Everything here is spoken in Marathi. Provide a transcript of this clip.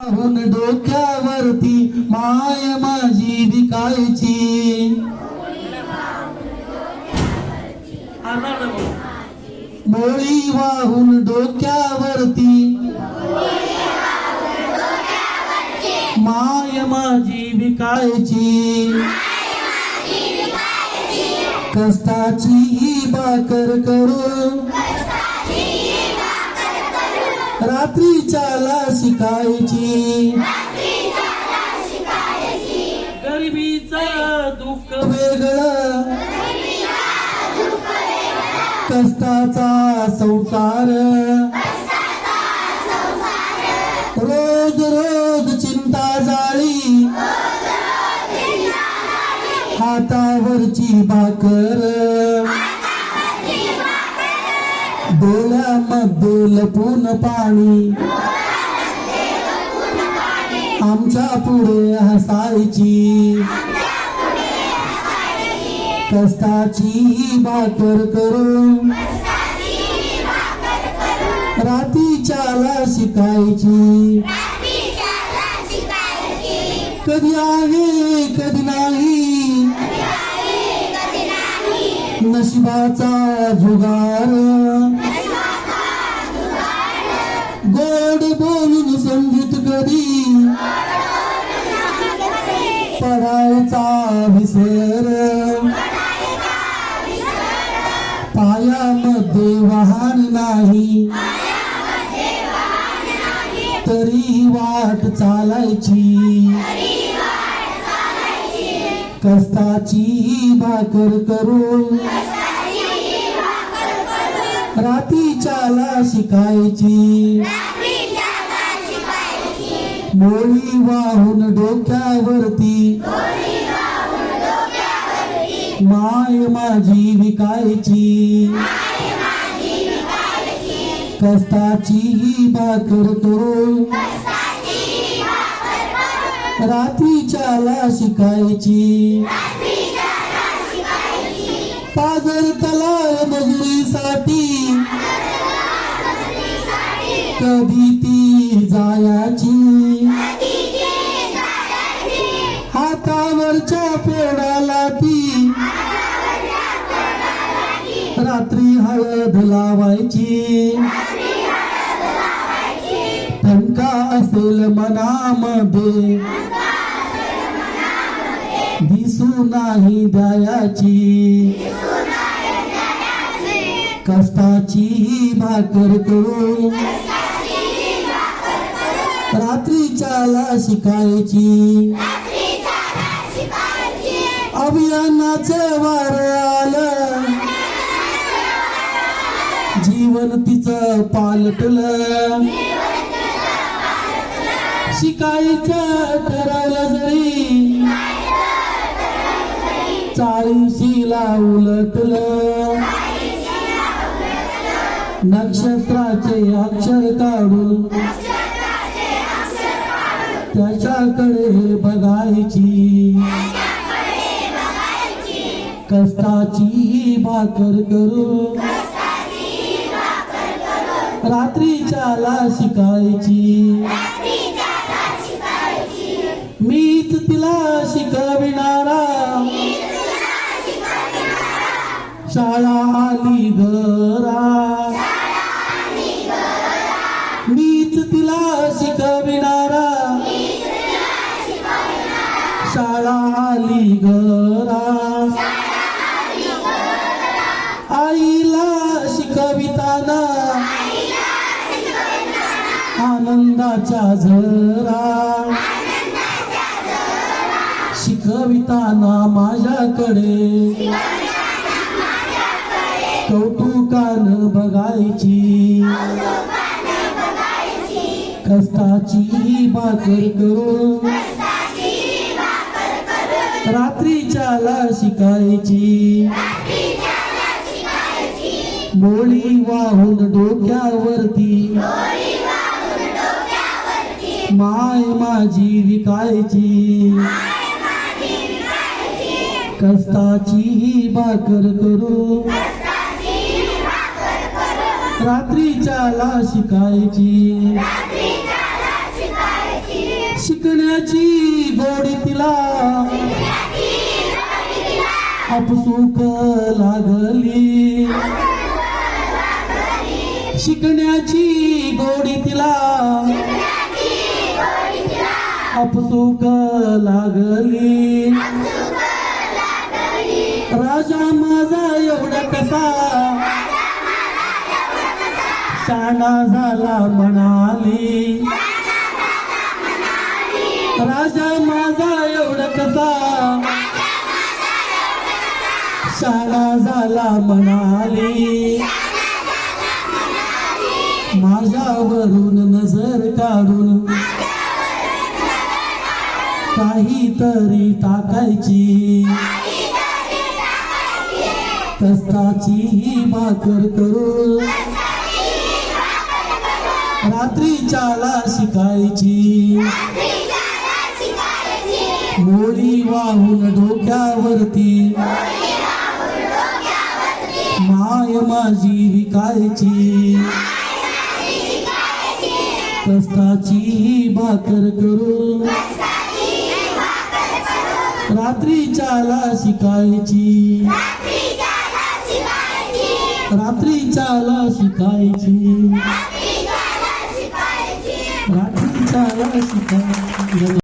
वाहून डोक्यावरती माय माझी विकायची. मोळी वाहून डोक्यावरती माय माझी विकायची. कष्टाची ही बाकर करू रात्रीच्याला शिकायची. गरिबीचं दुःख वेगळं. कष्टाचा संसार. रोज रोज चिंता जाळी. हातावरची भाकर. डोळ्यामध्ये लपून पाणी. आमच्या पुढे हसायची. कष्टाची भाकर करून. रातीच्याला शिकायची. कधी आहे कधी नाही. नशिबाचा जुगार. कधी पडायचा विसर? पायामध्ये वाहन नाही. तरी वाट चालायची. कष्टाची भाकर करून रातीच्याला शिकायची. मोळी वाहून डोक्यावरती. माय माझी विकायची. कष्टाची ही भाकर तो रात्रीच्याला शिकायची. पाजर तलाव मजुरीसाठी. कधी ती जायाची. हळद लावायची. ठणका असेल मनामध्ये. दिसू नाही द्यायाची कष्टाची ही भाकर करून. रात्रीच्याला शिकायची. अभियानाचं वार पालटलं. शिकायचं ठरवलं जरी चाळीशीला उलटलं नक्षत्राचे अक्षर काढून त्याच्याकडे बघायची. कष्टाची भाकर करू रात्रीच्याला शिकायची मीच तिला शिकविणारा. शाळा आली घरा. आनंदाच्या झरा शिकविताना माझ्याकडे. कौतुकान बघायची. कष्टाची भाकर करून. रात्रीच्याला शिकायची. मोळी वाहून डोक्यावरती माय माझी विकायची. कष्टाची ही भाकर करू. रात्रीच्याला शिकायची. शिकण्याची गोडी तिला. अपसुक लागली. शिकण्याची गोडी तिला. अपसुक लागली. राजा माझा एवढा कसा? शाणा झाला म्हणाली. राजा माझा एवढा कसा? शाळा झाला म्हणाली. माझ्यावरून नजर काढून काहीतरी टाकायची. कष्टाची ही भाकर करू रात्रीच्याला शिकायची. मोरी वाहून डोक्यावरती. माय माझी विकायची. कष्टाची ही भाकर करू. रात्रीच्याला शिकायची. रात्रीच्याला शिकायची. रात्रीच्याला शिकायची.